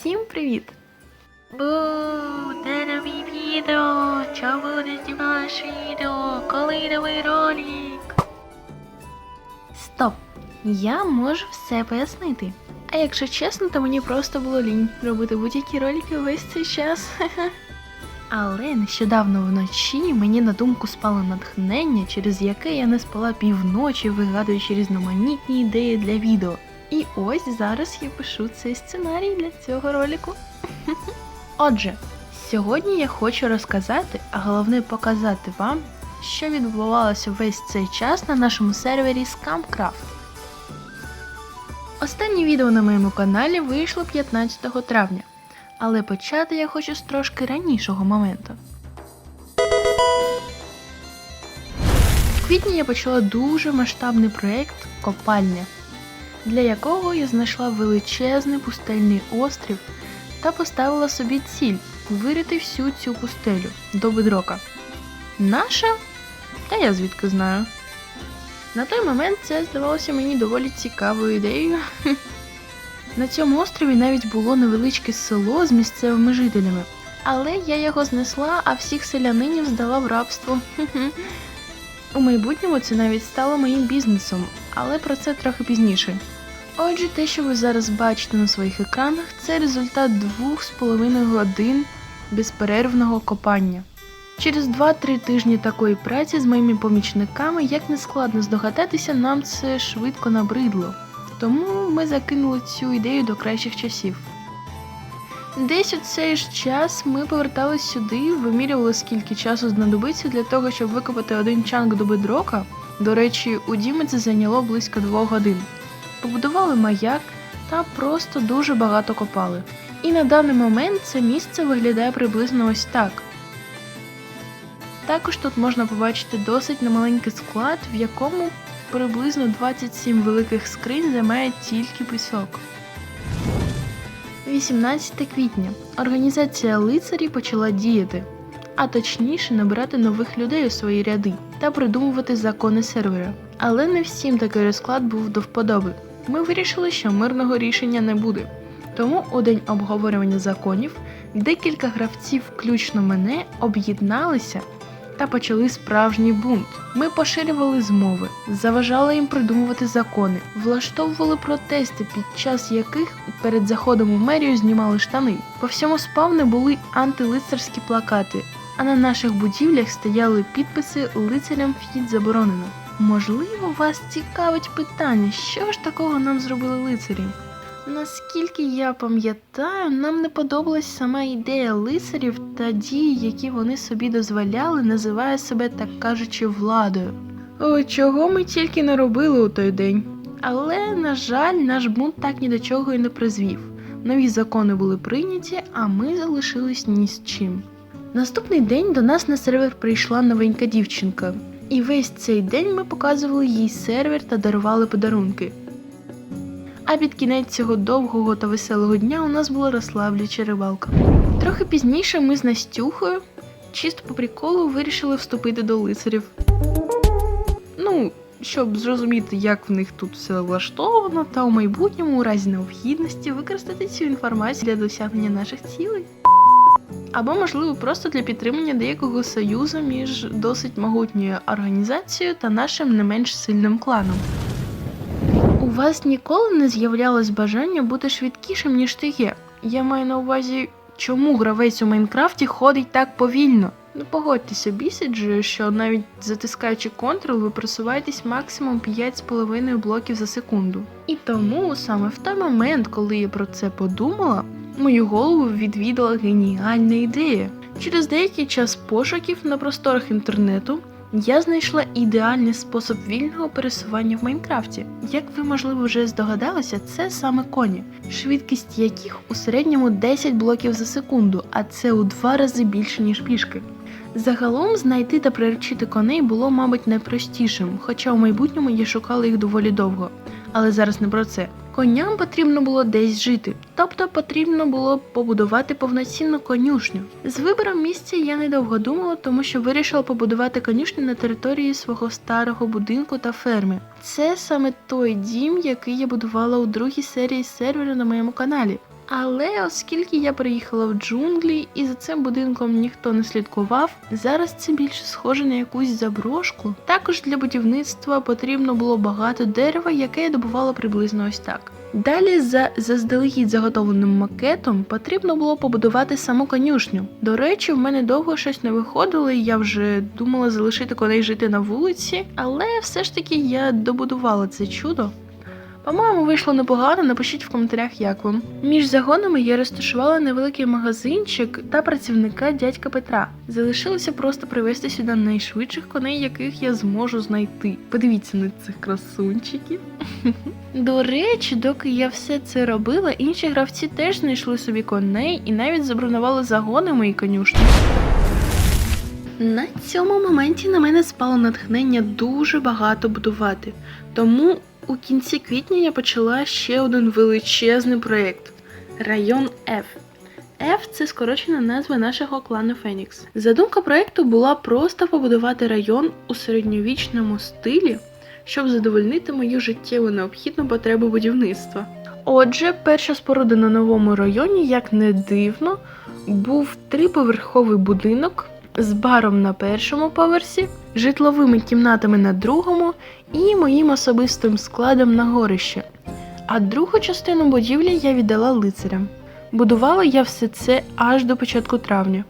Всім привіт! Бу, де нові відео? Чому не знімаєш відео? Коли новий ролик? Стоп! Я можу все пояснити. А якщо чесно, то мені просто було лінь робити будь-які ролики весь цей час. Але нещодавно вночі мені на думку спало натхнення, через яке я не спала півночі, вигадуючи різноманітні ідеї для відео. І ось зараз я пишу цей сценарій для цього ролику. Отже, сьогодні я хочу розказати, а головне показати вам, що відбувалося весь цей час на нашому сервері Scamcraft. Останнє відео на моєму каналі вийшло 15 травня, але почати я хочу з трошки ранішого моменту. В квітні я почала дуже масштабний проєкт Копальня, для якого я знайшла величезний пустельний острів та поставила собі ціль вирити всю цю пустелю до бедрока. Наша? Та я звідки знаю. На той момент це здавалося мені доволі цікавою ідеєю. На цьому острові навіть було невеличке село з місцевими жителями. Але я його знесла, а всіх селянинів здала в рабство. У майбутньому це навіть стало моїм бізнесом, але про це трохи пізніше. Отже, те, що ви зараз бачите на своїх екранах, це результат двох з половиною годин безперервного копання. Через 2-3 тижні такої праці з моїми помічниками, як не складно здогадатися, нам це швидко набридло. Тому ми закинули цю ідею до кращих часів. Десь у цей ж час ми повертались сюди, вимірювали, скільки часу знадобиться для того, щоб викопати один чанк до бедрока. До речі, у Діми це зайняло близько двох годин. Побудували маяк та просто дуже багато копали. І на даний момент це місце виглядає приблизно ось так. Також тут можна побачити досить немаленький склад, в якому приблизно 27 великих скринь займає тільки пісок. 18 квітня. Організація лицарі почала діяти, а точніше набирати нових людей у свої ряди та придумувати закони сервера. Але не всім такий розклад був до вподоби. Ми вирішили, що мирного рішення не буде. Тому у день обговорювання законів декілька гравців, включно мене, об'єдналися та почали справжній бунт. Ми поширювали змови, заважали їм придумувати закони, влаштовували протести, під час яких перед заходом у мерію знімали штани. По всьому спавне були антилицарські плакати, а на наших будівлях стояли підписи лицарям вхід заборонено. Можливо, вас цікавить питання, що ж такого нам зробили лицарі? Наскільки я пам'ятаю, нам не подобалась сама ідея лицарів та дії, які вони собі дозволяли, називає себе так кажучи владою. О, чого ми тільки не робили у той день. Але, на жаль, наш бунт так ні до чого і не призвів. Нові закони були прийняті, а ми залишились ні з чим. Наступний день до нас на сервер прийшла новенька дівчинка, і весь цей день ми показували їй сервер та дарували подарунки. А під кінець цього довгого та веселого дня у нас була розслаблююча рибалка. Трохи пізніше ми з Настюхою, чисто по приколу, вирішили вступити до лицарів. Ну, щоб зрозуміти, як в них тут все влаштовано, та у майбутньому, у разі необхідності, використати цю інформацію для досягнення наших цілей. Або, можливо, просто для підтримання деякого союзу між досить могутньою організацією та нашим не менш сильним кланом. У вас ніколи не з'являлось бажання бути швидкішим, ніж ти є. Я маю на увазі, чому гравець у Майнкрафті ходить так повільно. Ну погодьтеся, бісить же, що навіть затискаючи Ctrl, ви просуваєтесь максимум 5,5 блоків за секунду. І тому саме в той момент, коли я про це подумала, мою голову відвідала геніальна ідея. Через деякий час пошуків на просторах інтернету я знайшла ідеальний спосіб вільного пересування в Майнкрафті. Як ви, можливо, вже здогадалися, це саме коні, швидкість яких у середньому 10 блоків за секунду, а це у два рази більше, ніж пішки. Загалом знайти та приручити коней було, мабуть, найпростішим, хоча у майбутньому я шукала їх доволі довго. Але зараз не про це. Коням потрібно було десь жити, тобто потрібно було побудувати повноцінну конюшню. З вибором місця я недовго думала, тому що вирішила побудувати конюшню на території свого старого будинку та ферми. Це саме той дім, який я будувала у другій серії сервера на моєму каналі. Але оскільки я приїхала в джунглі і за цим будинком ніхто не слідкував, зараз це більше схоже на якусь заброшку. Також для будівництва потрібно було багато дерева, яке я добувала приблизно ось так. Далі за заздалегідь заготовленим макетом потрібно було побудувати саму конюшню. До речі, в мене довго щось не виходило, і я вже думала залишити коней жити на вулиці, але все ж таки я добудувала це чудо. По-моєму, вийшло непогано. Напишіть в коментарях, як вам. Між загонами я розташувала невеликий магазинчик та працівника дядька Петра. Залишилося просто привезти сюди найшвидших коней, яких я зможу знайти. Подивіться на цих красунчиків. До речі, доки я все це робила, інші гравці теж знайшли собі коней і навіть забронували загони мої конюшні. На цьому моменті на мене спало натхнення дуже багато будувати. Тому у кінці квітня я почала ще один величезний проєкт район F. F – це скорочена назва нашого клану Фенікс. Задумка проєкту була просто побудувати район у середньовічному стилі, щоб задовольнити мою життєву необхідну потребу будівництва. Отже, перша споруда на новому районі, як не дивно, був триповерховий будинок з баром на першому поверсі, житловими кімнатами на другому і моїм особистим складом на горище. А другу частину будівлі я віддала лицарям. Будувала я все це аж до початку травня.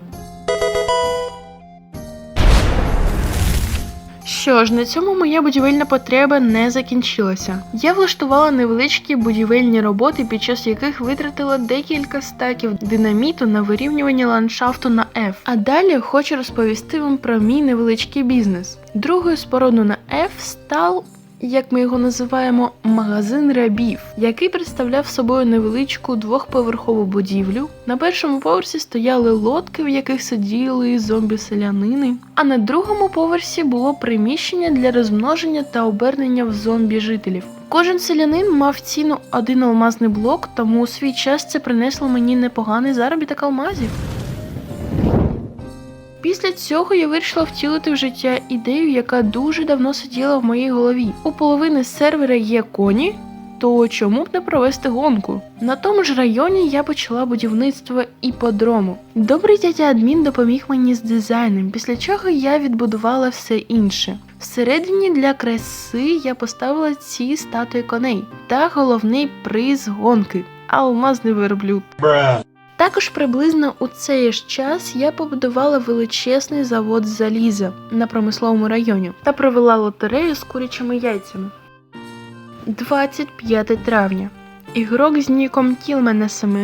Що ж, на цьому моя будівельна потреба не закінчилася. Я влаштувала невеличкі будівельні роботи, під час яких витратила декілька стаків динаміту на вирівнювання ландшафту на F. А далі хочу розповісти вам про мій невеличкий бізнес. Другою спорудою на F став як ми його називаємо, магазин рабів, який представляв собою невеличку двохповерхову будівлю. На першому поверсі стояли лодки, в яких сиділи зомбі-селянини, а на другому поверсі було приміщення для розмноження та обернення в зомбі жителів. Кожен селянин мав ціну один алмазний блок, тому у свій час це принесло мені непоганий заробіток алмазів. Після цього я вирішила втілити в життя ідею, яка дуже давно сиділа в моїй голові. У половини сервера є коні, то чому б не провести гонку? На тому ж районі я почала будівництво іподрому. Добрий дядя адмін допоміг мені з дизайном, після чого я відбудувала все інше. Всередині для краси я поставила ці статуї коней та головний приз гонки алмазний верблюд. Також приблизно у цей ж час я побудувала величезний завод заліза на промисловому районі та провела лотерею з курячими яйцями. 25 травня. Ігрок з ніком Кілмен СМ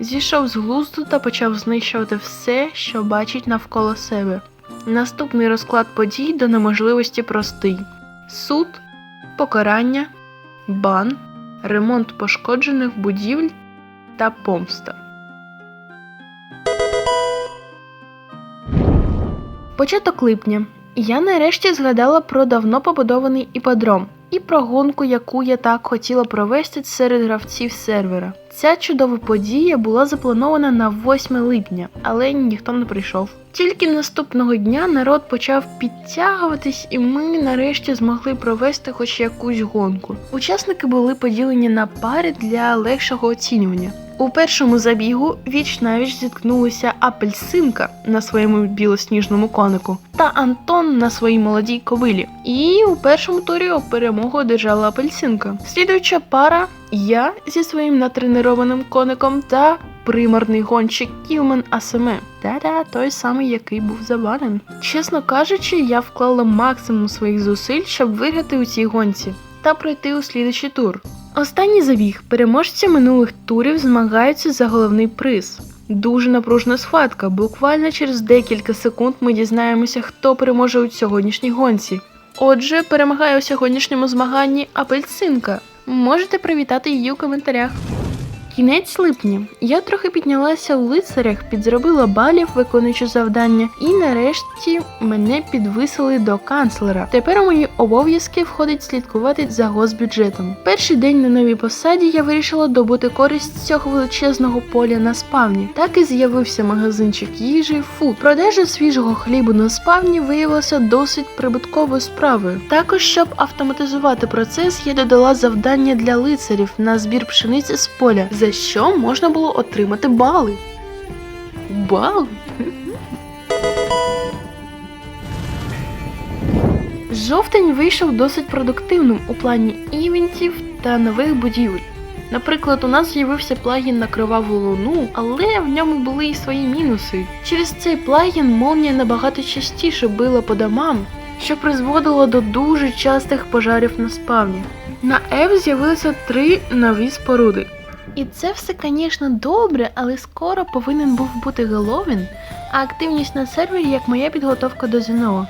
зійшов з глузду та почав знищувати все, що бачить навколо себе. Наступний розклад подій до неможливості простий: суд, покарання, бан, ремонт пошкоджених будівель та помста. Початок липня. Я нарешті згадала про давно побудований іподром і про гонку, яку я так хотіла провести серед гравців сервера. Ця чудова подія була запланована на 8 липня, але ніхто не прийшов. Тільки наступного дня народ почав підтягуватись, і ми нарешті змогли провести хоч якусь гонку. Учасники були поділені на пари для легшого оцінювання. У першому забігу віч навіч зіткнулися апельсинка на своєму білосніжному конику та Антон на своїй молодій кобилі. І у першому турі перемогу одержала апельсинка. Слідуюча пара я зі своїм натренованим коником та примарний гонщик Кілмен Асеме. Та-да, той самий, який був забанен. Чесно кажучи, я вклала максимум своїх зусиль, щоб виграти у цій гонці та пройти у слідуючий тур. Останній забіг. Переможці минулих турів змагаються за головний приз. Дуже напружна схватка. Буквально через декілька секунд ми дізнаємося, хто переможе у сьогоднішній гонці. Отже, перемагає у сьогоднішньому змаганні апельсинка. Можете привітати її у коментарях. Кінець липня. Я трохи піднялася у лицарях, підзробила балів, виконуючи завдання, і нарешті мене підвисили до канцлера. Тепер у мої обов'язки входить слідкувати за госбюджетом. Перший день на новій посаді я вирішила добути користь з цього величезного поля на спавні. Так і з'явився магазинчик їжі фуд. Продажа свіжого хлібу на спавні виявилася досить прибутковою справою. Також, щоб автоматизувати процес, я додала завдання для лицарів на збір пшениці з поля. За що можна було отримати бали. Бали? Жовтень вийшов досить продуктивним у плані івентів та нових будівель. Наприклад, у нас з'явився плагін на криваву луну, але в ньому були і свої мінуси. Через цей плагін молнія набагато частіше била по домам, що призводило до дуже частих пожарів на спавні. На Ев з'явилися три нові споруди. І це все, звісно, добре, але скоро повинен був бути Геловін, а активність на сервері як моя підготовка до ЗНО.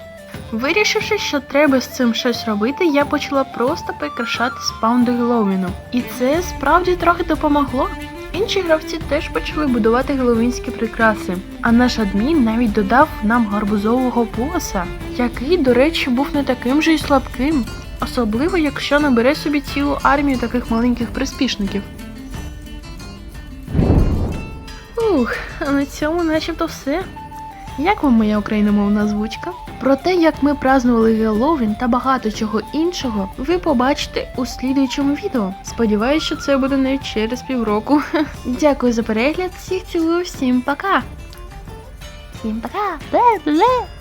Вирішивши, що треба з цим щось робити, я почала просто прикрашати спаун до Геловіну. І це справді трохи допомогло. Інші гравці теж почали будувати геловінські прикраси, а наш адмін навіть додав нам гарбузового боса, який, до речі, був не таким же й слабким, особливо якщо набере собі цілу армію таких маленьких приспішників. Ух, а на цьому начебто все. Як вам моя україномовна озвучка? Про те, як ми празнували Геловін та багато чого іншого, ви побачите у слідуючому відео. Сподіваюсь, що це буде не через півроку. Дякую за перегляд, всіх цілую, всім пока! Всім пока! Бе-бе!